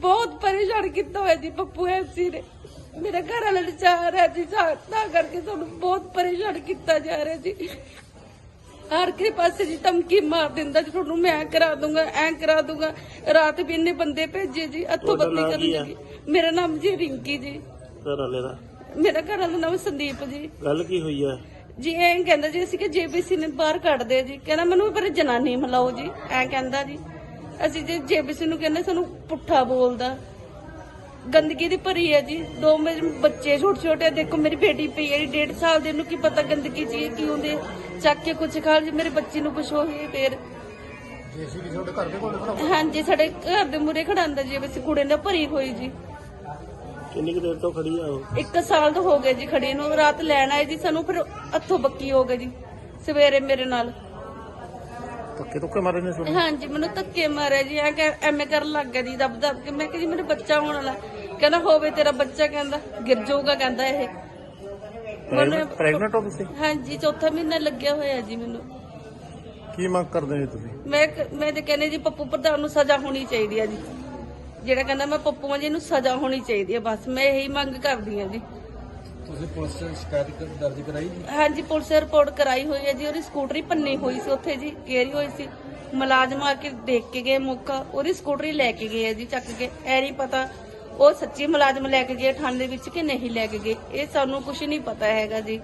ਬਹੁਤ ਪਰੇਸ਼ਾਨ ਕੀਤਾ ਹੋਇਆ ਜੀ ਪੱਪੂ ਐਮਸੀ ਨੇ। ਮੇਰੇ ਘਰ ਵਾਲੇ ਨੇ ਚਾਹ ਰਿਹਾ ਜੀ ਤਾਂ ਕਰਕੇ ਸਾਨੂੰ ਬਹੁਤ ਪਰੇਸ਼ਾਨ ਕੀਤਾ ਜਾ ਰਿਹਾ ਜੀ। ਹਰ ਕਿਸੇ ਪਾਸੇ ਜੀ ਧਮਕੀ ਮਾਰ ਦਿੰਦਾ ਜੀ ਤੁਹਾਨੂੰ ਮੈਂ ਕਰਾ ਦੂੰਗਾ ਐਂ ਕਰਾ ਦੂੰਗਾ। ਰਾਤ ਵੀ ਇੰਨੇ ਬੰਦੇ ਭੇਜੇ ਜੀ ਅੱਥੋਂ ਨਾਂ ਕਰਨ ਆ? ਲੱਗੀ ਮੇਰਾ ਨਾਮ ਜੀ ਰਿੰਕੀ ਜੀ। ਘਰ ਵਾਲੇ ਦਾ? ਮੇਰਾ ਘਰ ਵਾਲਾ ਨਾਮ ਸੰਦੀਪ ਜੀ। ਗੱਲ ਕੀ ਹੋਈ ਹੈ ਜੀ ਐਂ ਕਹਿੰਦਾ ਜੀ ਅਸੀਂ ਕਿ ਜੇਬੀਸੀ ਨੇ ਬਾਹਰ ਕੱਢ ਦੇ ਜੀ। ਕਹਿੰਦਾ ਮੈਨੂੰ ਪਰ ਜਨਾਨੀ ਮਿਲਾਓ ਜੀ। ਐਂ ਕਹਿੰਦਾ ਜੀ। ਅਸੀਂ ਜੇ ਜੇਬੀਸੀ ਨੂੰ ਕਹਿੰਦੇ ਸਾਨੂੰ ਪੁੱਠਾ ਬੋਲਦਾ। ਗੰਦਗੀ ਦੀ ਭਰੀ ਹੈ ਜੀ। ਦੋ ਮੇਰੇ ਬੱਚੇ ਛੋਟੇ ਛੋਟੇ ਦੇਖੋ ਮੇਰੀ ਬੇਟੀ ਪਈ ਹੈ ਜੀ, ਡੇਢ ਸਾਲ ਦੇ ਨੂੰ ਕੀ ਪਤਾ ਗੰਦਗੀ ਚੀਜ਼ ਕੀ ਹੁੰਦੀ। ਚੱਕ ਕੇ ਕੁਝ ਖਾ ਲਈ ਮੇਰੇ ਬੱਚੇ ਨੂੰ ਕੁਝ ਹੋ ਗਈ ਫੇਰ ਜੇਸੀਬੀ ਤੁਹਾਡੇ ਘਰ ਦੇ ਕੋਲ ਖੜਾ ਹਾਂਜੀ ਸਾਡੇ ਘਰ ਦੇ ਮੂਰੇ ਖੜਾਂਦਾ ਜੀ ਅਸੀਂ ਕੁੜੇ ਨੇ ਭਰੀ ਹੋਈ ਜੀ। ਕਿੰਨੀ ਕੁ ਦੇਰ ਤੋਂ ਖੜੀ ਆ ਉਹ? ਇੱਕ ਸਾਲ ਤੋਂ ਹੋ ਗਏ ਜੀ ਖੜੀ ਨੂੰ ਰਾਤ ਲੈਣ ਆਏ ਜੀ ਸਾਨੂੰ ਫਿਰ ਹੱਥੋਂ ਬੱਕੀ ਹੋ ਗਏ ਜੀ ਸਵੇਰੇ ਮੇਰੇ ਨਾਲ। ਧੱਕੇ ਧੁੱਕੇ ਮਾਰੇ ਨੇ ਤੁਹਾਨੂੰ ਹਾਂਜੀ ਮੈਨੂੰ ਧੱਕੇ ਮਾਰਿਆ ਜੀ ਐ ਕਿ ਐਵੇਂ ਕਰਨ ਲੱਗ ਗਿਆ ਜੀ ਦਬ ਦਬ ਕੇ। ਮੈਂ ਕਿਹਾ ਜੀ ਮੇਰੇ ਬੱਚਾ ਹੋਣ ਵਾਲਾ। ਕਹਿੰਦਾ ਹੋਵੇ ਤੇਰਾ ਬੱਚਾ ਕਹਿੰਦਾ ਗਿਰ ਜਾਊਗਾ ਕਹਿੰਦਾ ਇਹ। ਮੈਨੂੰ ਪ੍ਰੈਗਨੈਂਟ ਹੋ ਤੁਸੀਂ? ਹਾਂਜੀ ਚੌਥਾ ਮਹੀਨਾ ਲੱਗਿਆ ਹੋਇਆ ਜੀ ਮੈਨੂੰ। ਕੀ ਮੰਗ ਕਰਦੇ ਨੇ ਤੁਸੀਂ? ਮੈਂ ਕ- ਮੈਂ ਤੇ ਕਹਿੰਦੇ ਜੀ ਪੱਪੂ ਪ੍ਰਧਾਨ ਨੂੰ ਸਜ਼ਾ ਹੋਣੀ ਚਾਹੀਦੀ ਹੈ ਜੀ। ਜਿਹੜਾ ਕਹਿੰਦਾ ਮੈਂ ਪੱਪੂ ਆ ਜੀ ਇਹਨੂੰ ਸਜ਼ਾ ਹੋਣੀ ਚਾਹੀਦੀ ਹੈ ਬਸ। ਮੈਂ ਇਹੀ ਮੰਗ ਕਰਦੀ ਹਾਂ ਜੀ। ਤੁਸੀਂ ਪੁਲਿਸ 'ਚ ਸ਼ਿਕਾਇਤ ਕ- ਦਰਜ ਕਰਾਈ ਜੀ? ਹਾਂਜੀ ਪੁਲਿਸ ਨੇ ਰਿਪੋਰਟ ਕਰਾਈ ਹੋਈ ਹੈ ਜੀ। ਉਹਦੀ ਸਕੂਟਰੀ ਭੰਨੀ ਹੋਈ ਸੀ ਉੱਥੇ ਜੀ ਗੇਰੀ ਹੋਈ ਸੀ। ਮੁਲਾਜ਼ਮ ਆ ਕੇ ਦੇਖ ਕੇ ਗਏ ਮੌਕਾ ਉਹਦੀ ਸਕੂਟਰੀ ਲੈ ਕੇ ਗਏ ਆ ਜੀ ਚੱਕ ਕੇ। ਐ ਨਹੀਂ ਪਤਾ ਉਹ ਸੱਚੀ ਮੁਲਾਜ਼ਮ ਲੈ ਕੇ ਗਏ ਥਾਣੇ ਵਿੱਚ ਕਿ ਨਹੀਂ ਲੈ ਕੇ ਗਏ। ਇਹ ਸਾਨੂੰ ਕੁਝ ਨਹੀਂ ਪਤਾ ਹੈਗਾ ਜੀ।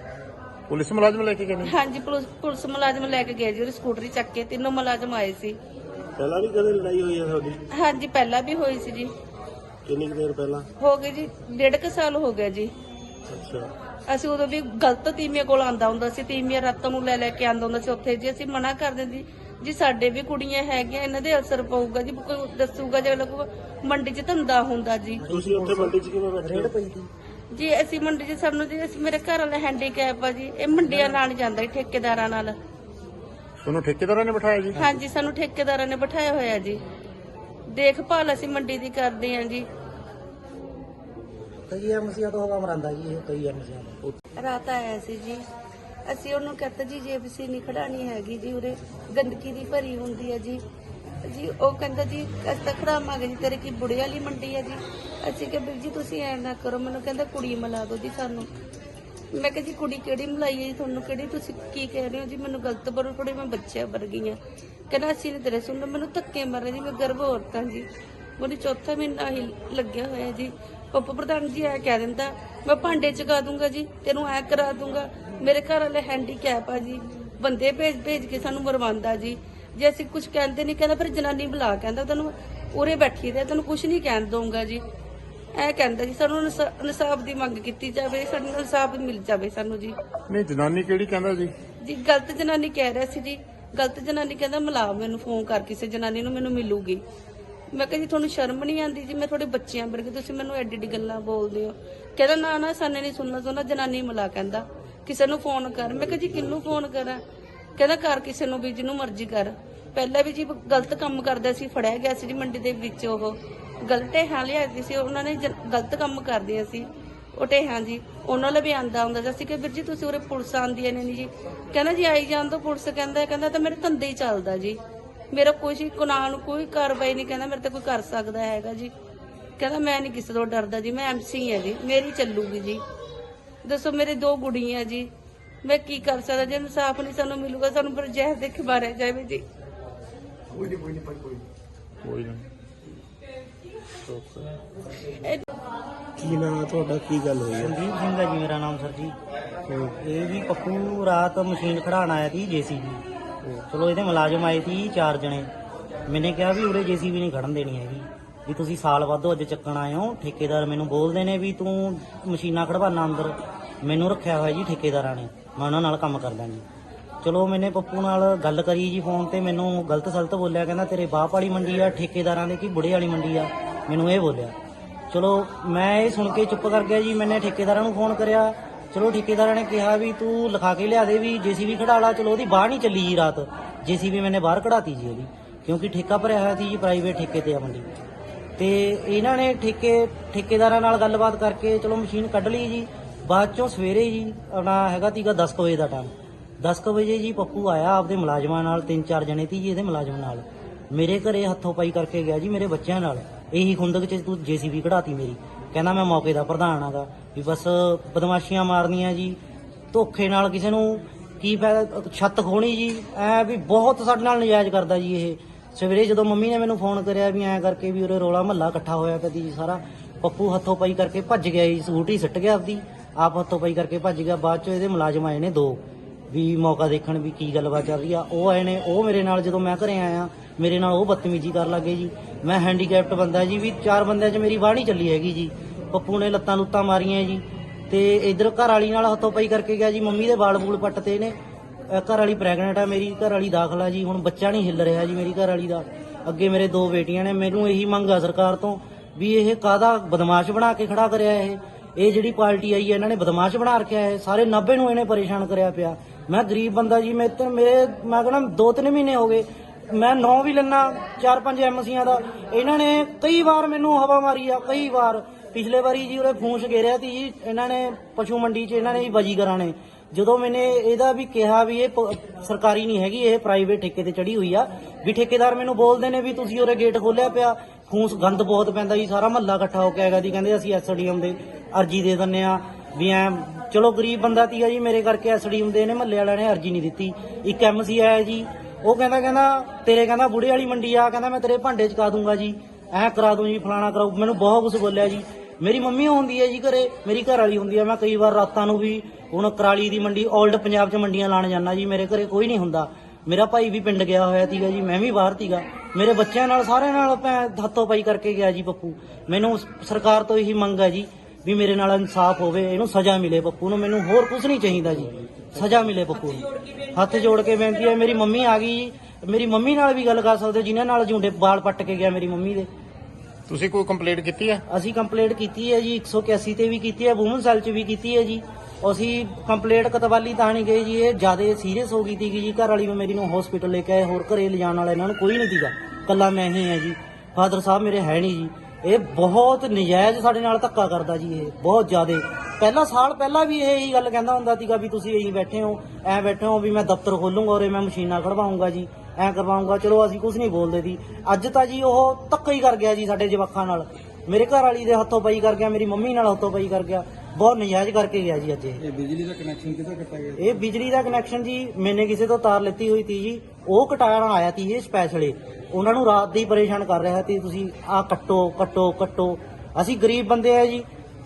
ਪੁਲਿਸ ਮੁਲਾਜ਼ਮ ਲੈ ਕੇ ਗਏ ਨੇ? ਹਾਂਜੀ ਪੁਲਿਸ ਪੁਲਿਸ ਮੁਲਾਜ਼ਮ ਲੈ ਕੇ ਗਏ ਜੀ। ਉਹਦੀ ਸਕੂਟਰੀ ਚੱਕ ਕੇ ਤਿੰਨੋਂ ਮੁਲਾਜ਼ਮ ਆਏ ਸੀ। ਪਹਿਲਾਂ ਵੀ ਕਦੇ ਲੜਾਈ ਹੋਈ ਹੈ ਤੁਹਾਡੀ? ਹਾਂਜੀ ਪਹਿਲਾਂ ਵੀ ਹੋਈ ਸੀ ਜੀ। ਕਿੰਨੀ ਕੁ ਦੇਰ ਪਹਿਲਾਂ? ਹੋ ਗਏ ਜੀ ਡੇਢ ਕੁ ਸਾਲ ਹੋ ਗਿਆ ਜੀ। ਅਸੀਂ ਉਦੋਂ ਵੀ ਗਲਤ ਤੀਮੀਆਂ ਕੋਲ ਆਂਦਾ ਹੁੰਦਾ ਸੀ ਤੀਮੀਆਂ ਰਾਤਾਂ ਨੂੰ ਲੈ ਲੈ ਕੇ ਆਂਦਾ ਹੁੰਦਾ ਸੀ ਉੱਥੇ ਜੀ ਅਸੀਂ ਮਨਾ ਕਰ ਦਿੰਦੇ ਜੀ ਸਾਡੇ ਵੀ ਕੁੜੀਆਂ ਹੈਗੀਆਂ ਇਹਨਾਂ ਦੇ ਅਸਰ ਪਊਗਾ ਜੀ ਕੋਈ ਦੱਸੂਗਾ ਜੇ ਲੱਗੂਗਾ ਮੰਡੀ 'ਚ ਧੰਦਾ ਹੁੰਦਾ ਜੀ। ਤੁਸੀਂ ਉੱਥੇ ਮੰਡੀ 'ਚ ਕਿਵੇਂ ਬੈਠੇ ਹੋ? ਜੀ ਅਸੀਂ ਮੰਡੀ 'ਚ ਸਾਨੂੰ ਜੀ ਅਸੀਂ ਮੇਰੇ ਘਰ ਵਾਲਾ ਹੈਂਡੀਕੈਪ ਆ ਜੀ ਇਹ ਮੰਡੀਆਂ ਨਾਲ ਜਾਂਦਾ ਜੀ ਠੇਕੇਦਾਰਾਂ ਨਾਲ। ਤੁਹਾਨੂੰ ਠੇਕੇਦਾਰਾਂ ਨੇ ਬਿਠਾਇਆ ਜੀ? ਹਾਂਜੀ ਸਾਨੂੰ ਠੇਕੇਦਾਰਾਂ ਨੇ ਬਿਠਾਇਆ ਹੋਇਆ ਜੀ। ਦੇਖਭਾਲ ਅਸੀਂ ਮੰਡੀ ਦੀ ਕਰਦੇ ਹਾਂ ਜੀ। ਕਈ ਐਮਸੀਆਂ ਤੋਂ ਹਵਾ ਮਰਾਂਦਾ ਜੀ, ਇਹ ਕਈ ਐਮਸੀਆਂ ਤੋਂ। ਰਾਤ ਆਇਆ ਸੀ ਜੀ। ਅਸੀਂ ਉਹਨੂੰ ਕਹਤਾ ਜੀ ਜੇਬੀਸੀ ਨਹੀਂ ਖੜਾਣੀ ਹੈਗੀ ਜੀ, ਉਰੇ ਗੰਦਗੀ ਦੀ ਭਰੀ ਹੁੰਦੀ ਹੈ ਜੀ। ਜੀ, ਉਹ ਕਹਿੰਦਾ ਜੀ, ਅਸੀਂ ਤਾਂ ਖੜਾਵਾਂਗੇ ਜੀ, ਤੇਰੇ ਕੀ ਬੁੜੇ ਵਾਲੀ ਮੰਡੀ ਹੈ ਜੀ? ਅਸੀਂ ਕਿਹਾ, ਵੀਰ ਜੀ, ਤੁਸੀਂ ਐਂ ਨਾ ਕਰੋ, ਮੈਨੂੰ ਕਹਿੰਦਾ ਕੁੜੀ ਮਿਲਾ ਦਿਓ ਜੀ ਸਾਨੂੰ। ਮੈਂ ਕਿਹਾ ਜੀ, ਕੁੜੀ ਕਿਹੜੀ ਮਿਲਾਈ ਹੈ ਜੀ? ਤੁਹਾਨੂੰ ਕਿਹੜੀ ਤੁਸੀਂ ਕੀ ਕਹਿ ਰਹੇ ਹੋ ਜੀ? ਮੈਨੂੰ ਗਲਤ ਬਰੋ ਥੋੜੀ ਮੈਂ ਬੱਚੇ ਵਰਗੀ ਆ ਕਹਿੰਦਾ, ਅਸੀਂ ਨੇ ਤੇਰੇ ਸੁਣ ਮੈਨੂੰ ਧੱਕੇ ਮਾਰੇ ਜੀ, ਮੈਂ ਗਰਭ ਔਰਤਾਂ ਜੀ। ਮੈਨੂੰ ਚੌਥਾ ਮਹੀਨਾ ਹੀ ਲੱਗਿਆ ਹੋਇਆ ਜੀ। ਪੱਪੂ ਪ੍ਰਧਾਨ ਜੀ ਐ ਕਹਿ ਦਿੰਦਾ ਮੈਂ ਭਾਂਡੇ ਚਗਾ ਦੂੰਗਾ ਜੀ ਤੈਨੂੰ ਐ ਕਰਾ ਦੂੰਗਾ। ਮੇਰੇ ਘਰ ਵਾਲੇ ਹੈਂਡੀਕੈਪ ਆ ਜੀ ਬੰਦੇ ਭੇਜ ਭੇਜ ਕੇ ਸਾਨੂੰ ਮਰਵਾਉਂਦਾ ਜੀ। ਜੇ ਅਸੀਂ ਕੁਝ ਕਹਿੰਦੇ ਨਹੀਂ ਕਹਿੰਦਾ ਫਿਰ ਜਨਾਨੀ ਬੁਲਾ ਕਹਿੰਦਾ ਤੈਨੂੰ ਉਰੇ ਬੈਠੀ ਰਹਿ ਤੈਨੂੰ ਕੁਝ ਨਹੀਂ ਕਹਿਣ ਦਊਂਗਾ ਜੀ। ਐ ਕਹਿੰਦਾ ਜੀ ਸਾਨੂੰ ਇਨਸਾ- ਇਨਸਾਫ ਦੀ ਮੰਗ ਕੀਤੀ ਜਾਵੇ ਸਾਨੂੰ ਇਨਸਾਫ ਮਿਲ ਜਾਵੇ ਸਾਨੂੰ ਜੀ। ਨਹੀਂ ਜਨਾਨੀ ਕਿਹੜੀ ਕਹਿੰਦਾ ਜੀ? ਜੀ ਗਲਤ ਜਨਾਨੀ ਕਹਿ ਰਿਹਾ ਸੀ ਜੀ। ਗਲਤ ਜਨਾਨੀ ਕਹਿੰਦਾ ਮਿਲਾ ਮੈਨੂੰ ਫੋਨ ਕਰ ਕਿਸੇ ਜਨਾਨੀ ਨੂੰ ਮੈਨੂੰ ਮਿਲੂਗੀ। ਮੈਂ ਕਿਹਾ ਜੀ ਤੁਹਾਨੂੰ ਸ਼ਰਮ ਨਹੀਂ ਆਉਂਦੀ ਜੀ? ਮੈਂ ਤੁਹਾਡੇ ਬੱਚਿਆਂ ਵਰਗੇ, ਤੁਸੀਂ ਮੈਨੂੰ ਐਡੀ ਐਡੀ ਗੱਲਾਂ ਬੋਲਦੇ ਹੋ। ਕਹਿੰਦਾ, ਨਾ ਨਾ, ਸਾਨੇ ਨਹੀਂ ਸੁਣਨਾ ਚਾਹੁੰਦਾ ਜਨਾਨੀ ਮਿਲਾ, ਕਹਿੰਦਾ। ਕਿਸੇ ਨੂੰ ਫੋਨ ਕਰ। ਮੈਂ ਕਿਹਾ, ਜੀ, ਕਿਹਨੂੰ ਫੋਨ ਕਰਾਂ? ਕਹਿੰਦਾ ਕਰ ਕਿਸੇ ਨੂੰ ਵੀ, ਜਿਹਨੂੰ ਮਰਜ਼ੀ ਕਰ। ਪਹਿਲਾਂ ਵੀ ਜੀ ਗਲਤ ਕੰਮ ਕਰਦਾ ਸੀ, ਫੜਿਆ ਗਿਆ ਸੀ ਜੀ ਮੰਡੀ ਦੇ ਵਿੱਚ ਉਹ। ਗਲਤ ਹਾਂ ਲਿਆਦੀ ਸੀ, ਉਹਨਾਂ ਨੇ ਗਲਤ ਕੰਮ ਕਰਦੀਆਂ ਸੀ। ਉਹ ਹਾਂ ਜੀ, ਉਹਨਾਂ ਲਈ ਵੀ ਆਂਦਾ ਹੁੰਦਾ ਸੀ। ਕਿ ਵੀਰ ਜੀ, ਤੁਸੀਂ ਉਰੇ ਪੁਲਿਸ ਆਂਦੀਆਂ ਨੇ ਨੀ ਜੀ। ਕਹਿੰਦਾ, ਜੀ, ਆਈ ਜਾਣ ਤੋਂ ਪੁਲਿਸ, ਕਹਿੰਦਾ ਕਹਿੰਦਾ ਤਾਂ ਮੇਰੇ ਧੰਦੇ ਹੀ ਚੱਲਦਾ ਜੀ। ਮੇਰਾ ਕੋਈ ਕਾਨੂੰਨ ਕੋਈ ਕਾਰਵਾਈ ਨਹੀਂ ਕਹਿੰਦਾ ਮੇਰੇ ਤੇ ਕੋਈ ਕਰ ਸਕਦਾ ਹੈਗਾ ਜੀ। ਕਹਿੰਦਾ ਮੈਂ ਨਹੀਂ ਕਿਸੇ ਤੋਂ ਡਰਦਾ ਜੀ ਮੈਂ ਐਮਸੀ ਹਾਂ ਜੀ ਮੇਰੀ ਚੱਲੂਗੀ ਜੀ। ਦੱਸੋ ਮੇਰੇ ਦੋ ਗੁੜੀਆਂ ਜੀ ਮੈਂ ਕੀ ਕਰ ਸਕਦਾ? ਜੇ ਇਨਸਾਫ ਨਹੀਂ ਸਾਨੂੰ ਮਿਲੂਗਾ ਸਾਨੂੰ ਪਰ ਜ਼ਹਿਰ ਦੇ ਕੇ ਮਾਰਿਆ ਜਾਵੇ ਜੀ। ਕੋਈ ਨਹੀਂ ਇਹ ਕੀ ਨਾਂ ਤੁਹਾਡਾ? ਕੀ ਗੱਲ ਹੋਈ ਹੈ ਸੰਦੀਪ ਸਿੰਘ ਜੀ ਮੇਰਾ ਨਾਮ ਸਰ ਜੀ। ਇਹ ਵੀ ਪੱਪੂ ਰਾਤ ਮਸ਼ੀਨ ਖੜਾਉਣ ਆਇਆ ਸੀ ਜੀਸੀਬੀ। ਚਲੋ ਇਹਦੇ ਮੁਲਾਜ਼ਮ ਆਏ ਸੀ ਚਾਰ ਜਣੇ। ਮੈਨੇ ਕਿਹਾ ਵੀ ਉਰੇ ਜੀਸੀਬੀ ਨਹੀਂ ਖੜਨ ਦੇਣੀ ਹੈਗੀ। ਵੀ ਤੁਸੀਂ ਸਾਲ ਬਾਅਦੋਂ ਅੱਜ ਚੱਕਣ ਆਏ ਹੋ, ਠੇਕੇਦਾਰ ਮੈਨੂੰ ਬੋਲਦੇ ਨੇ ਵੀ ਤੂੰ ਮਸ਼ੀਨਾਂ ਖੜਵਾਨਾ ਅੰਦਰ। ਮੈਨੂੰ ਰੱਖਿਆ ਹੋਇਆ ਜੀ ਠੇਕੇਦਾਰਾਂ ਨੇ, ਮੈਂ ਉਹਨਾਂ ਨਾਲ ਕੰਮ ਕਰਦਾ ਜੀ। ਚਲੋ ਮੈਨੇ ਪੱਪੂ ਨਾਲ ਗੱਲ ਕਰੀ ਜੀ ਫੋਨ ਤੇ, ਮੈਨੂੰ ਗਲਤ ਸਲਤ ਬੋਲਿਆ, ਕਹਿੰਦਾ ਤੇਰੇ ਬਾਪ ਵਾਲੀ ਮੰਡੀ ਆ, ਠੇਕੇਦਾਰਾਂ ਦੇ ਕੀ ਬੁੜੇ ਵਾਲੀ ਮੰਡੀ ਆ? ਮੈਨੂੰ ਇਹ ਬੋਲਿਆ। ਚਲੋ ਮੈਂ ਇਹ ਸੁਣ ਕੇ ਚੁੱਪ ਕਰ ਗਿਆ ਜੀ, ਮੈਨੇ ਠੇਕੇਦਾਰਾਂ ਨੂੰ ਫੋਨ ਕਰਿਆ। ਚਲੋ ਠੇਕੇਦਾਰਾਂ ਨੇ ਕਿਹਾ ਵੀ ਤੂੰ ਲਿਖਾ ਕੇ ਲਿਆ ਦੇ ਵੀ ਜੀਸੀਬੀ ਖੜਾ ਲਾ, ਚਲੋ ਉਹਦੀ ਬਾਹਰ ਨਹੀਂ ਚੱਲੀ ਜੀ ਰਾਤ। ਜੀਸੀਬੀ ਮੈਨੇ ਬਾਹਰ ਕਢਾਤੀ ਜੀ ਉਹਦੀ, ਕਿਉਂਕਿ ਠੇਕਾ ਭਰਿਆ ਹੋਇਆ ਸੀ ਜੀ ਪ੍ਰਾਈਵੇਟ ਠੇਕੇ ਤੇ ਆ ਮੰਡੀ। ਤੇ ਇਹਨਾਂ ਨੇ ਠੇਕੇ, ਠੇਕੇਦਾਰਾਂ ਨਾਲ ਗੱਲਬਾਤ ਕਰਕੇ ਚਲੋ ਮਸ਼ੀਨ ਕੱਢ ਲਈ ਜੀ, ਬਾਅਦ ਚੋਂ ਸਵੇਰੇ ਜੀ, ਆਪਣਾ ਹੈਗਾ ਤੀਗਾ 10 ਕੁ ਵਜੇ ਦਾ ਟਾਈਮ 10 ਕੁ ਵਜੇ ਜੀ ਪੱਪੂ ਆਇਆ ਆਪਦੇ ਮੁਲਾਜ਼ਮਾਂ ਨਾਲ, ਤਿੰਨ ਚਾਰ ਜਣੇ ਤੀ ਜੀ ਇਹਦੇ ਮੁਲਾਜ਼ਮ ਨਾਲ। ਮੇਰੇ ਘਰੇ ਹੱਥੋਂ ਪਾਈ ਕਰਕੇ ਗਿਆ ਜੀ, ਮੇਰੇ ਬੱਚਿਆਂ ਨਾਲ। ਇਹੀ ਖੁੰਦਕ 'ਚ ਤੂੰ ਜੀਸੀਬੀ ਕਢਾਤੀ ਮੇਰੀ। ਕਹਿੰਦਾ ਮੈਂ ਮੌਕੇ ਦਾ ਪ੍ਰਧਾਨ ਆਗਾ ਵੀ ਬਸ ਬਦਮਾਸ਼ੀਆਂ ਮਾਰਨੀਆਂ ਜੀ। ਧੋਖੇ ਨਾਲ ਕਿਸੇ ਨੂੰ ਕੀ ਫਾਇਦਾ, ਛੱਤ ਖੋਣੀ ਜੀ। ਐ ਵੀ ਬਹੁਤ ਸਾਡੇ ਨਾਲ ਨਜਾਇਜ਼ ਕਰਦਾ ਜੀ ਇਹ। ਸਵੇਰੇ ਜਦੋਂ ਮੰਮੀ ਨੇ ਮੈਨੂੰ ਫੋਨ ਕਰਿਆ ਵੀ ਐਂ ਕਰਕੇ ਵੀ ਉਰੇ ਰੋਲਾ ਮਹੱਲਾ ਇਕੱਠਾ ਹੋਇਆ ਪਿਆ ਜੀ ਸਾਰਾ, ਪੱਪੂ ਹੱਥੋਂ ਪਾਈ ਕਰਕੇ ਭੱਜ ਗਿਆ ਜੀ, ਸਕੂਟੀ ਸਿੱਟ ਗਿਆ ਆਪਦੀ। ਆਪ ਹੱਥੋਂ ਪਾਈ ਕਰਕੇ ਭੱਜ ਗਿਆ। ਬਾਅਦ ਚ ਇਹਦੇ ਮੁਲਾਜ਼ਮ ਆਏ ਨੇ ਦੋ। ਵੀ ਮੌਕਾ ਦੇਖਣ ਵੀ ਕੀ ਗੱਲਬਾਤ ਚੱਲ ਰਹੀ ਆ। ਉਹ ਆਏ ਨੇ, ਉਹ ਮੇਰੇ ਨਾਲ ਜਦੋਂ ਮੈਂ ਘਰੇ ਆਇਆ, ਮੇਰੇ ਨਾਲ ਉਹ ਬਦਤਮੀਜ਼ੀ ਕਰਨ ਲੱਗੇ ਜੀ। ਮੈਂ ਹੈਂਡੀਕੈਪਟ ਬੰਦਾ ਜੀ, ਵੀ ਚਾਰ ਬੰਦਿਆਂ 'ਚ ਮੇਰੀ ਬਾਹ ਨਹੀਂ ਚੱਲੀ ਹੈਗੀ ਜੀ। ਪੱਪੂ ਨੇ ਲੱਤਾਂ ਲੁੱਤਾਂ ਮਾਰੀਆਂ ਜੀ। ਤੇ ਇਧਰ ਘਰ ਵਾਲੀ ਨਾਲ ਹੱਥੋਂ ਪਾਈ ਕਰਕੇ ਗਿਆ ਜੀ। ਮੰਮੀ ਦੇ ਵਾਲ ਬੂਲ ਪੱਟਤੇ ਨੇ। ਅਹ ਘਰ ਵਾਲੀ ਪ੍ਰੈਗਨੈਂਟ ਆ ਮੇਰੀ, ਘਰ ਵਾਲੀ ਦਾਖਲਾ ਜੀ। ਹੁਣ ਬੱਚਾ ਨਹੀਂ ਹਿੱਲ ਰਿਹਾ ਜੀ ਮੇਰੀ ਘਰ ਵਾਲੀ ਦਾ। ਅੱਗੇ ਮੇਰੇ ਦੋ ਬੇਟੀਆਂ ਨੇ। ਮੈਨੂੰ ਇਹੀ ਮੰਗ ਆ ਸਰਕਾਰ ਤੋਂ ਵੀ ਇਹ ਕਾਦਾ ਬਦਮਾਸ਼ ਬਣਾ ਕੇ ਖੜਾ ਕਰਿਆ ਇਹ? ਇਹ ਜਿਹੜੀ ਪਾਰਟੀ ਆਈ ਹੈ ਇਹਨਾਂ ਨੇ ਬਦਮਾਸ਼ ਬਣਾ ਰੱਖਿਆ ਹੈ ਸਾਰੇ 90 ਨੂੰ ਇਹਨੇ ਪਰੇਸ਼ਾਨ ਕਰਿਆ ਪਿਆ। ਮੈਂ ਗਰੀਬ ਬੰਦਾ ਜੀ ਮੇਰੇ ਤੇ ਮੇਰੇ, ਮੈਂ ਕਹਿੰਦਾ ਦੋ ਤਿੰਨ ਮਹੀਨੇ ਹੋ ਗਏ। ਮੈਂ ਨੌ ਵੀ ਲੈਣਾ ਚਾਰ ਪੰਜ ਐਮਸੀਆਂ ਦਾ। ਇਹਨਾਂ ਨੇ ਕਈ ਵਾਰ ਮੈਨੂੰ ਹਵਾ ਮਾਰੀ ਆ, ਕਈ ਵਾਰ। ਪਿਛਲੇ ਵਾਰੀ ਜੀ ਉਹਨੇ ਫੂਸ ਗੇਰਿਆ ਤੀ ਜੀ, ਇਹਨਾਂ ਨੇ ਪਸ਼ੂ ਮੰਡੀ 'ਚ ਇਹਨਾਂ ਨੇ ਜੀ ਬਾਜੀਗਰਾਂ ਨੇ। ਜਦੋਂ ਮੈਨੇ ਇਹਦਾ ਵੀ ਕਿਹਾ ਵੀ ਇਹ ਪ- ਸਰਕਾਰੀ ਨਹੀਂ ਹੈਗੀ, ਇਹ ਪ੍ਰਾਈਵੇਟ ਠੇਕੇ ਤੇ ਚੜੀ ਹੋਈ ਆ। ਵੀ ਠੇਕੇਦਾਰ ਮੈਨੂੰ ਬੋਲਦੇ ਨੇ ਵੀ ਤੁਸੀਂ ਉਹਰੇ ਗੇਟ ਖੋਲਿਆ ਪਿਆ। ਫੂਸ ਗੰਦ ਬਹੁਤ ਪੈਂਦਾ ਜੀ, ਸਾਰਾ ਮਹੱਲਾ ਇਕੱਠਾ ਹੋ ਕੇ ਆਏਗਾ ਜੀ, ਕਹਿੰਦੇ ਅਸੀਂ ਐਸਡੀਐਮ ਦੇ ਅਰਜੀ ਦੇ ਦਿੰਨੇ ਆ। ਵੀ ਐ, ਚਲੋ ਗਰੀਬ ਬੰਦਾ ਤੀਗਾ ਜੀ, ਮੇਰੇ ਕਰਕੇ ਐਸਡੀਐਮ ਦੇ ਨੇ, ਮਹੱਲੇ ਵਾਲਿਆਂ ਨੇ ਅਰਜੀ ਨਹੀਂ ਦਿੱਤੀ। ਇੱਕ ਐਮਸੀ ਆਇਆ ਜੀ, ਉਹ ਕਹਿੰਦਾ ਕਹਿੰਦਾ, ਤੇਰੇ ਕਹਿੰਦਾ ਬੁੜੇ ਵਾਲੀ ਮੰਡੀ ਆ, ਕਹਿੰਦਾ ਮੈਂ ਤੇਰੇ ਭਾਂਡੇ ਚਕਾ ਦੂੰਗਾ ਜੀ। ਐ ਕਰਾ ਦੂੰ ਜੀ ਫਲਾਣਾ ਕਰਾਉ ਮੈਨੂੰ ਬਹੁਤ ਕੁਝ ਬੋਲਿਆ ਜੀ। ਮੇਰੀ ਮੰਮੀ ਹੁੰਦੀ ਹੈ ਜੀ ਘਰੇ ਮੇਰੀ ਘਰ ਵਾਲੀ ਹੁੰਦੀ ਹੈ। ਮੈਂ ਕਈ ਵਾਰ ਰਾਤਾਂ ਨੂੰ ਵੀ ਹੁਣ ਕਰਾਲੀ ਦੀ ਮੰਡੀ 올ਡ ਪੰਜਾਬ 'ਚ ਮੰਡੀਆਂ ਲਾਣ ਜਾਂਦਾ ਜੀ। ਮੇਰੇ ਘਰੇ ਕੋਈ ਨਹੀਂ ਹੁੰਦਾ। ਮੇਰਾ ਭਾਈ ਵੀ ਪਿੰਡ ਗਿਆ ਹੋਇਆ ਸੀਗਾ ਜੀ ਮੈਂ ਵੀ ਬਾਹਰ ਸੀਗਾ। ਮੇਰੇ ਬੱਚਿਆਂ ਨਾਲ ਸਾਰਿਆਂ ਨਾਲ ਭੈਂ ਹੱਥੋਂ ਪਾਈ ਕਰਕੇ ਗਿਆ ਜੀ ਪੱਪੂ। ਮੈਨੂੰ ਸਰਕਾਰ ਤੋਂ ਇਹੀ ਮੰਗ ਹੈ ਜੀ ਵੀ ਮੇਰੇ ਨਾਲ ਇਨਸਾਫ ਹੋਵੇ ਇਹਨੂੰ ਸਜ਼ਾ ਮਿਲੇ ਪੱਪੂ ਨੂੰ। ਮੈਨੂੰ ਹੋਰ ਕੁਝ ਨਹੀਂ ਚਾਹੀਦਾ ਜੀ। ਸਜ਼ਾ ਮਿਲੇ ਪੱਪੂ ਨੂੰ। ਹੱਥ ਜੋੜ ਕੇ ਬੇਨਤੀ ਹੈ। ਮੇਰੀ ਮੰਮੀ ਆ ਗਈ ਜੀ। ਮੇਰੀ ਮੰਮੀ ਨਾਲ ਵੀ ਗੱਲ ਕਰ ਸਕਦੇ ਹੋ ਜਿਨ੍ਹਾਂ ਨਾਲ ਝੁੰਡੇ ਵਾਲ ਪੱਟ ਕੇ ਗਿਆ ਮੇਰੀ ਮੰਮੀ ਦੇ। ਤੁਸੀਂ ਕੋਈ ਕੰਪਲੇਂਟ ਕੀਤੀ ਹੈ? ਅਸੀਂ ਕੰਪਲੇਂਟ ਕੀਤੀ ਹੈ ਜੀ 181 ਤੇ ਵੀ ਕੀਤੀ ਹੈ ਵੂਮਨ ਸੈਲ 'ਚ ਵੀ ਕੀਤੀ ਹੈ ਜੀ। ਅਸੀਂ ਕੰਪਲੇਂਟ ਕਤਵਾਲੀ ਤਾਂ ਨਹੀਂ ਗਏ ਜੀ ਇਹ ਜ਼ਿਆਦਾ ਸੀਰੀਅਸ ਹੋ ਗਈ ਸੀ ਜੀ ਘਰ ਵਾਲੀ ਨੂੰ ਮੇਰੀ ਨੂੰ ਹਸਪੀਟਲ ਲੈ ਕੇ ਆਏ ਹੋਰ ਘਰੇ ਲਿਜਾਣ ਵਾਲਾ ਇਹਨਾਂ ਨੂੰ ਕੋਈ ਨਹੀਂ ਸੀਗਾ। ਕੱਲਾ ਮੈਂ ਹੀ ਹਾਂ ਜੀ ਫਾਦਰ ਸਾਹਿਬ ਮੇਰੇ ਹੈ ਨਹੀਂ ਜੀ। ਇਹ ਬਹੁਤ ਨਜਾਇਜ਼ ਸਾਡੇ ਨਾਲ ਧੱਕਾ ਕਰਦਾ ਜੀ ਇਹ ਬਹੁਤ ਜ਼ਿਆਦਾ। ਪਹਿਲਾ ਸਾਲ ਪਹਿਲਾਂ ਵੀ ਇਹ ਹੀ ਗੱਲ ਕਹਿੰਦਾ ਹੁੰਦਾ ਸੀਗਾ ਵੀ ਤੁਸੀਂ ਇਹੀ ਬੈਠੇ ਹੋ ਐ ਬੈਠੇ ਹੋ ਵੀ ਮੈਂ ਦਫ਼ਤਰ ਖੋਲੂੰਗਾ ਔਰ ਮੈਂ ਮਸ਼ੀਨਾਂ ਖੜਵਾਉਂਗਾ ਜੀ। ਐ ਕਰਵਾਉਂਗਾ ਚਲੋ ਅਸੀਂ ਕੁਝ ਨਹੀਂ ਬੋਲਦੇ ਦੀ ਅੱਜ ਤਾਂ ਜੀ ਉਹ ਧੱਕਾ ਹੀ ਕਰ ਗਿਆ ਜੀ ਸਾਡੇ ਜਵਾਕਾਂ ਨਾਲ। ਮੇਰੇ ਘਰ ਵਾਲੀ ਦੇ ਹੱਥੋਂ ਪਈ ਕਰ ਗਿਆ ਮੇਰੀ ਮੰਮੀ ਨਾਲ ਹੱਥੋਂ ਪਈ ਕਰ ਗਿਆ। ਬਹੁਤ ਨਜਾਇਜ਼ ਕਰਕੇ ਗਿਆ ਜੀ ਅੱਜ ਇਹ। ਇਹ ਬਿਜਲੀ ਦਾ ਕਨੈਕਸ਼ਨ ਕਿੱਥੇ ਕੱਟਿਆ ਗਿਆ? ਇਹ ਬਿਜਲੀ ਦਾ ਕਨੈਕਸ਼ਨ ਜੀ ਮੈਨੇ ਕਿਸੇ ਤੋਂ ਤਾਰ ਲਿੱਤੀ ਹੋਈ ਤੀ ਜੀ। ਉਹ ਕਟਾਉਣ ਆਇਆ ਤੀ ਇਹ ਸਪੈਸ਼ਲੀ ਉਹਨਾਂ ਨੂੰ ਰਾਤ ਦੀ ਪਰੇਸ਼ਾਨ ਕਰ ਰਿਹਾ ਸੀ ਤੁਸੀਂ ਆਹ ਕੱਟੋ ਕੱਟੋ ਕੱਟੋ। ਅਸੀਂ ਗਰੀਬ ਬੰਦੇ ਆ ਜੀ।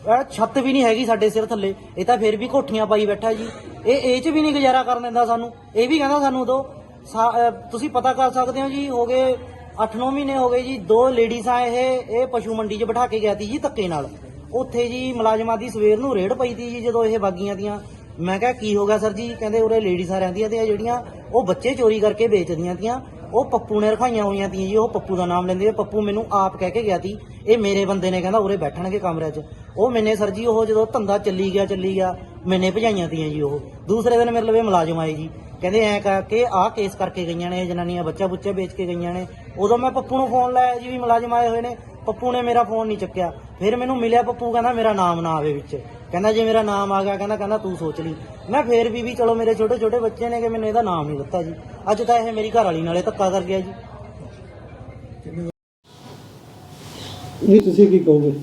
ਇਹ ਛੱਤ ਵੀ ਨਹੀਂ ਹੈਗੀ ਸਾਡੇ ਸਿਰ ਥੱਲੇ। ਇਹ ਤਾਂ ਫਿਰ ਵੀ ਕੋਠੀਆਂ ਪਾਈ ਬੈਠਾ ਜੀ। ਇਹ ਇਹ 'ਚ ਵੀ ਨਹੀਂ ਗੁਜ਼ਾਰਾ ਕਰਨ ਦਿੰਦਾ ਸਾਨੂੰ। ਇਹ ਵੀ ਕਹਿੰਦਾ ਸਾਨੂੰ ਦੋ ਸਾ ਤੁਸੀਂ ਪਤਾ ਕਰ ਸਕਦੇ ਹੋ ਜੀ, ਹੋ ਗਏ 8-9 ਮਹੀਨੇ ਹੋ ਗਏ ਜੀ, ਦੋ ਲੇਡੀਜ਼ਾਂ ਇਹ ਇਹ ਪਸ਼ੂ ਮੰਡੀ 'ਚ ਬਿਠਾ ਕੇ ਗਿਆ ਤੀ ਜੀ ਧੱਕੇ ਨਾਲ। ਉੱਥੇ ਜੀ ਮੁਲਾਜ਼ਮਾਂ ਦੀ ਸਵੇਰ ਨੂੰ ਰੇਡ ਪਈ ਤੀ ਜੀ ਜਦੋਂ ਇਹ ਬਾਗੀਆਂ ਦੀਆਂ। ਮੈਂ ਕਿਹਾ, ਕੀ ਹੋ ਗਿਆ ਸਰ ਜੀ? ਕਹਿੰਦੇ, ਉਰੇ ਲੇਡੀਜ਼ਾਂ ਰਹਿੰਦੀਆਂ ਤੇ ਆ ਜਿਹੜੀਆਂ, ਉਹ ਬੱਚੇ ਚੋਰੀ ਕਰਕੇ ਵੇਚਦੀਆਂ ਤੀਆਂ। ਉਹ ਪੱਪੂ ਨੇ ਰਖਾਈਆਂ ਹੋਈਆਂ ਤੀਆਂ ਜੀ, ਉਹ ਪੱਪੂ ਦਾ ਨਾਮ ਲੈਂਦੇ ਪੱਪੂ ਮੈਨੂੰ ਆਪ ਕਹਿ ਕੇ ਗਿਆ ਤੀ ਇਹ ਮੇਰੇ ਬੰਦੇ ਨੇ ਕਹਿੰਦਾ ਉਰੇ ਬੈਠਣਗੇ ਕਮਰੇ 'ਚ। ਉਹ ਮੈਨੇ ਸਰ ਜੀ, ਉਹ ਜਦੋਂ ਧੰਦਾ ਚੱਲੀ ਗਿਆ ਚੱਲੀ ਗਿਆ, ਮੈਨੇ ਭਜਾਈਆਂ ਤੀਆਂ ਜੀ ਉਹ। ਦੂਸਰੇ ਦਿਨ ਮੇਰੇ ਲਵੇ ਮੁਲਾਜ਼ਮ ਆਏ ਜੀ। ਕਹਿੰਦੇ ਐ ਕਰਕੇ ਆਹ ਕੇਸ ਕਰਕੇ ਗਈਆਂ ਨੇ, ਇਹ ਜਨਾਨੀਆਂ ਬੱਚਾ ਬੁੱਚੇ ਵੇਚ ਕੇ ਗਈਆਂ ਨੇ। ਉਦੋਂ ਮੈਂ ਪੱਪੂ ਨੂੰ ਫੋਨ ਲਾਇਆ ਜੀ ਵੀ ਮੁਲਾਜ਼ਮ ਆਏ ਹੋਏ ਨੇ। ਪੱਪੂ ਨੇ ਮੇਰਾ ਫੋਨ ਨਹੀਂ ਚੱਕਿਆ। ਫਿਰ ਮੈਨੂੰ ਮਿਲਿਆ ਪੱਪੂ, ਕਹਿੰਦਾ ਮੇਰਾ ਨਾਮ ਨਾ ਆਵੇ ਵਿੱਚ। ਕਹਿੰਦਾ ਜੇ ਮੇਰਾ ਨਾਮ ਆ ਗਿਆ ਕਹਿੰਦਾ ਕਹਿੰਦਾ ਤੂੰ ਸੋਚ ਲਈ। ਮੈਂ ਫੇਰ ਵੀ ਵੀ ਚਲੋ ਮੇਰੇ ਛੋਟੇ ਛੋਟੇ ਬੱਚੇ ਨੇ ਕਿ ਮੈਨੂੰ ਇਹਦਾ ਨਾਮ ਨਹੀਂ ਦਿੱਤਾ ਜੀ। ਅੱਜ ਤਾਂ ਇਹ ਮੇਰੀ ਘਰ ਵਾਲੀ ਨਾਲੇ ਧੱਕਾ ਕਰ ਗਿਆ ਜੀ। ਜੀ ਤੁਸੀਂ ਕੀ ਕਹੋਗੇ?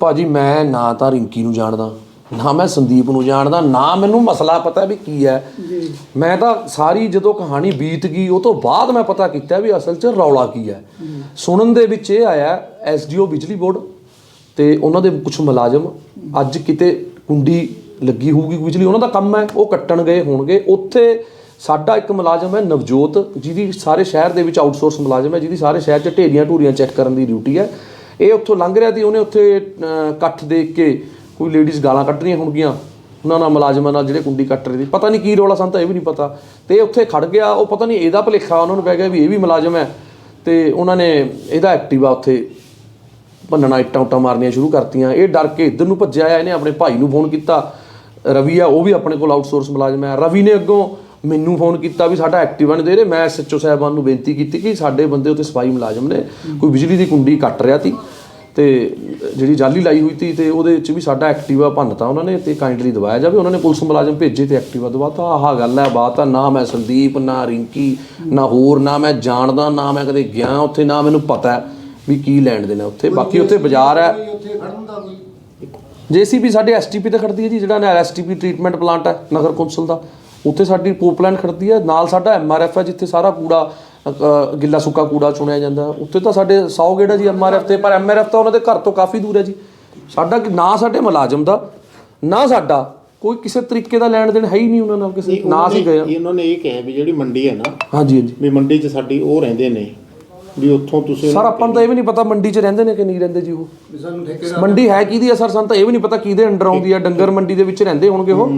ਭਾਜੀ ਮੈਂ ਨਾ ਤਾਂ ਰਿੰਕੀ ਨੂੰ ਜਾਣਦਾ ਨਾ ਮੈਂ ਸੰਦੀਪ ਨੂੰ ਜਾਣਦਾ ਨਾ ਮੈਨੂੰ ਮਸਲਾ ਪਤਾ ਵੀ ਕੀ ਹੈ। ਮੈਂ ਤਾਂ ਸਾਰੀ ਜਦੋਂ ਕਹਾਣੀ ਬੀਤ ਗਈ ਉਹ ਤੋਂ ਬਾਅਦ ਮੈਂ ਪਤਾ ਕੀਤਾ ਵੀ ਅਸਲ 'ਚ ਰੌਲਾ ਕੀ ਹੈ। ਸੁਣਨ ਦੇ ਵਿੱਚ ਇਹ ਆਇਆ ਐਸਡੀਓ ਬਿਜਲੀ ਬੋਰਡ ਤੇ ਉਹਨਾਂ ਦੇ ਕੁਝ ਮੁਲਾਜ਼ਮ ਅੱਜ ਕਿਤੇ ਕੁੰਡੀ ਲੱਗੀ ਹੋਊਗੀ ਬਿਜਲੀ, ਉਹਨਾਂ ਦਾ ਕੰਮ ਹੈ, ਉਹ ਕੱਟਣ ਗਏ ਹੋਣਗੇ। ਉੱਥੇ ਸਾਡਾ ਇੱਕ ਮੁਲਾਜ਼ਮ ਹੈ ਨਵਜੋਤ, ਜਿਹਦੀ ਸਾਰੇ ਸ਼ਹਿਰ ਦੇ ਵਿੱਚ ਆਊਟਸੋਰਸ ਮੁਲਾਜ਼ਮ ਹੈ, ਜਿਹਦੀ ਸਾਰੇ ਸ਼ਹਿਰ 'ਚ ਢੇਰੀਆਂ ਢੂਰੀਆਂ ਚੈੱਕ ਕਰਨ ਦੀ ਡਿਊਟੀ ਹੈ। ਇਹ ਉੱਥੋਂ ਲੰਘ ਰਿਹਾ ਸੀ, ਉਹਨੇ ਉੱਥੇ ਇਕੱਠ ਦੇਖ ਕੇ ਕੋਈ ਲੇਡੀਜ਼ ਗਾਲਾਂ ਕੱਢ ਰਹੀਆਂ ਹੋਣਗੀਆਂ, ਉਹਨਾਂ ਨਾਲ ਮੁਲਾਜ਼ਮਾਂ ਨਾਲ ਜਿਹੜੇ ਕੁੰਡੀ ਕੱਟ ਰਹੇ ਸੀ। ਪਤਾ ਨਹੀਂ ਕੀ ਰੋਲਾ ਸਾਨੂੰ ਤਾਂ ਇਹ ਵੀ ਨਹੀਂ ਪਤਾ। ਤੇ ਇਹ ਉੱਥੇ ਖੜ ਗਿਆ, ਉਹ ਪਤਾ ਨਹੀਂ ਇਹਦਾ ਭਲੇਖਾ, ਉਹਨਾਂ ਨੂੰ ਪੈ ਗਿਆ ਵੀ ਇਹ ਵੀ ਮੁਲਾਜ਼ਮ ਹੈ। ਤੇ ਉਹਨਾਂ ਨੇ, ਇਹਦਾ ਐਕਟਿਵਾ ਉੱਥੇ ਭੰਨਣਾ ਇੱਟਾਂ ਉੱਟਾਂ ਮਾਰਨੀਆਂ ਸ਼ੁਰੂ ਕਰਤੀਆਂ। ਇਹ ਡਰ ਕੇ ਇੱਧਰ ਨੂੰ ਭੱਜਿਆ ਆ ਇਹਨੇ ਆਪਣੇ ਭਾਈ ਨੂੰ ਫੋਨ ਕੀਤਾ। ਰਵੀ ਆ, ਉਹ ਵੀ ਆਪਣੇ ਕੋਲ ਆਊਟਸੋਰਸ ਮੁਲਾਜ਼ਮ ਹੈ। ਰਵੀ ਨੇ ਅੱਗੋਂ ਮੈਨੂੰ ਫੋਨ ਕੀਤਾ ਵੀ ਸਾਡਾ ਐਕਟਿਵਾ ਨਹੀਂ ਦੇ ਰਹੇ ਮੈਂ ਐਸਐਚਓ ਸਾਹਿਬਾਨ ਨੂੰ ਬੇਨਤੀ ਕੀਤੀ ਕਿ ਸਾਡੇ ਬੰਦੇ ਉੱਤੇ ਸਫ਼ਾਈ ਮੁਲਾਜ਼ਮ ਨੇ। ਕੋਈ ਬਿਜਲੀ ਦੀ ਕੁੰਡੀ ਕੱਟ ਰਿਹਾ ਸੀ ਤੇ ਜਿਹੜੀ ਜਾਲੀ ਲਾਈ ਹੋਈ ਸੀ ਤੇ ਉਹਦੇ ਵਿੱਚ ਵੀ ਸਾਡਾ ਐਕਟਿਵਾ ਭੰਨਤਾ ਉਹਨਾਂ ਨੇ ਤੇ ਕਾਈਂਡਲੀ ਦਵਾਇਆ ਜਾਵੇ। ਉਹਨਾਂ ਨੇ ਪੁਲਿਸ ਮੁਲਾਜ਼ਮ ਭੇਜੇ ਤੇ ਐਕਟਿਵਾ ਦਵਾਤਾ। ਆਹ ਗੱਲ ਹੈ, ਬਾਤ ਆ, ਨਾ ਮੈਂ ਸੰਦੀਪ, ਨਾ ਰਿੰਕੀ, ਨਾ ਹੋਰ, ਨਾ ਮੈਂ ਜਾਣਦਾ, ਨਾ ਮੈਂ ਕਦੇ ਗਿਆ ਉੱਥੇ, ਨਾ ਮੈਨੂੰ ਪਤਾ। ਹੈ ਵੀ ਕੀ ਲੈਣ ਦੇਣਾ ਉੱਥੇ? ਬਾਕੀ ਉੱਥੇ ਬਾਜ਼ਾਰ ਹੈ। ਜੇਸੀਬੀ ਸਾਡੇ ਐਸਟੀਪੀ ਤੇ ਖੜਦੀ ਹੈ ਜੀ ਜਿਹੜਾ ਨਾ ਐਸਟੀਪੀ ਟ੍ਰੀਟਮੈਂਟ ਪਲਾਂਟ ਹੈ ਨਗਰ ਕੌਂਸਲ ਦਾ। ਉੱਥੇ ਸਾਡੀ ਪੋਪਲਾਈਨ ਖੜਦੀ ਹੈ ਨਾਲ ਸਾਡਾ ਐਮਆਰਐਫ ਹੈ ਜਿੱਥੇ ਸਾਰਾ ਕੂੜਾ ਅ, ਗਿੱਲਾ ਸੁੱਕਾ ਕੂੜਾ ਚੁਣਿਆ ਜਾਂਦਾ। ਹੈ। ਉੱਥੇ ਤਾਂ ਸਾਡੇ 100 ਗੇੜਾ ਜੀ ਐਮਆਰਐਫ ਤੇ ਪਰ ਐਮਆਰਐਫ ਤਾਂ ਉਹਨਾਂ ਦੇ ਘਰ ਤੋਂ ਕਾਫੀ ਦੂਰ ਹੈ ਜੀ। ਸਾਡਾ ਕਿ- ਨਾ ਸਾਡੇ ਮੁਲਾਜ਼ਮ ਦਾ ਨਾ ਸਾਡਾ ਕੋਈ ਕਿਸੇ ਤਰੀਕੇ ਦਾ ਲੈਣ ਦੇਣ ਹੈ ਹੀ ਨਹੀਂ ਉਹਨਾਂ ਨਾਲ ਕਿਸੇ ਨਾ ਅਸੀਂ ਗਏ ਹਾਂ। ਉਹਨਾਂ ਨੇ ਇਹ ਕਿਹਾ ਵੀ ਜਿਹੜੀ ਮੰਡੀ ਹੈ ਨਾ ਹਾਂਜੀ ਹਾਂਜੀ। ਵੀ ਮੰਡੀ 'ਚ ਸਾਡੀ ਉਹ ਰਹਿੰਦੇ ਨੇ। ਵੀ ਉੱਥੋਂ ਤੁਸੀਂ ਸਰ ਆਪਾਂ ਨੂੰ ਤਾਂ ਇਹ ਵੀ ਨਹੀਂ ਪਤਾ ਮੰਡੀ 'ਚ ਰਹਿੰਦੇ ਨੇ ਕਿ ਨਹੀਂ ਰਹਿੰਦੇ ਜੀ ਉਹ। ਮੰਡੀ ਹੈ ਕਿਹਦੀ ਆ ਸਰ? ਸਾਨੂੰ ਤਾਂ ਇਹ ਵੀ ਨਹੀਂ ਪਤਾ ਕਿਹਦੇ ਅੰਡਰ ਆਉਂਦੀ ਆ ਡੰਗਰ ਮੰਡੀ ਦੇ ਵਿੱਚ ਰਹਿੰਦੇ ਹੋਣਗੇ ਉਹ।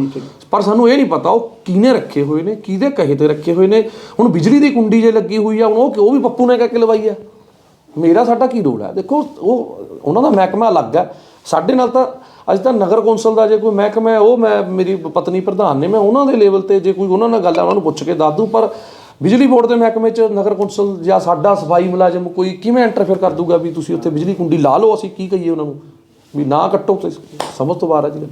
ਪਰ ਸਾਨੂੰ ਇਹ ਨਹੀਂ ਪਤਾ ਉਹ ਕਿਹਨੇ ਰੱਖੇ ਹੋਏ ਨੇ ਕਿਹਦੇ ਕਹੇ ਤੇ ਰੱਖੇ ਹੋਏ ਨੇ। ਹੁਣ ਬਿਜਲੀ ਦੀ ਕੁੰਡੀ ਜੇ ਲੱਗੀ ਹੋਈ ਆ ਹੁਣ ਉਹ ਉਹ ਵੀ ਪੱਪੂ ਨੇ ਕਹਿ ਕੇ ਲਵਾਈ ਆ। ਮੇਰਾ ਸਾਡਾ ਕੀ ਰੋਲ ਹੈ ਦੇਖੋ ਉਹ ਉਹਨਾਂ ਦਾ ਮਹਿਕਮਾ ਅਲੱਗ ਹੈ ਸਾਡੇ ਨਾਲ ਤਾਂ ਅੱਜ ਤਾਂ ਨਗਰ ਕੌਂਸਲ ਦਾ ਜੇ ਕੋਈ ਮਹਿਕਮਾ ਹੈ ਉਹ ਮੈਂ ਮੇਰੀ ਪਤਨੀ ਪ੍ਰਧਾਨ ਨੇ ਮੈਂ ਉਹਨਾਂ ਦੇ ਲੈਵਲ ਤੇ ਜੇ ਕੋਈ ਉਹਨਾਂ ਨਾਲ ਗੱਲ ਹੈ ਉਹਨਾਂ ਨੂੰ ਪੁੱਛ ਕੇ ਦੱਸ ਦੂੰ। ਪਰ ਬਿਜਲੀ ਬੋਰਡ ਦੇ ਮਹਿਕਮੇ 'ਚ ਨਗਰ ਕੌਂਸਲ ਜਾਂ ਸਾਡਾ ਸਫ਼ਾਈ ਮੁਲਾਜ਼ਮ ਕੋਈ ਕਿਵੇਂ ਇੰਟਰਫੇਅਰ ਕਰ ਦੂਗਾ ਵੀ ਤੁਸੀਂ ਉੱਥੇ ਬਿਜਲੀ ਕੁੰਡੀ ਲਾ ਲਓ, ਅਸੀਂ ਕੀ ਕਹੀਏ ਉਹਨਾਂ ਨੂੰ? ਵੀ ਨਾ ਕੱਟੋ ਤੇ ਸਮਝ ਤੋਂ ਬਾਹਰ ਹੈ ਜੀ।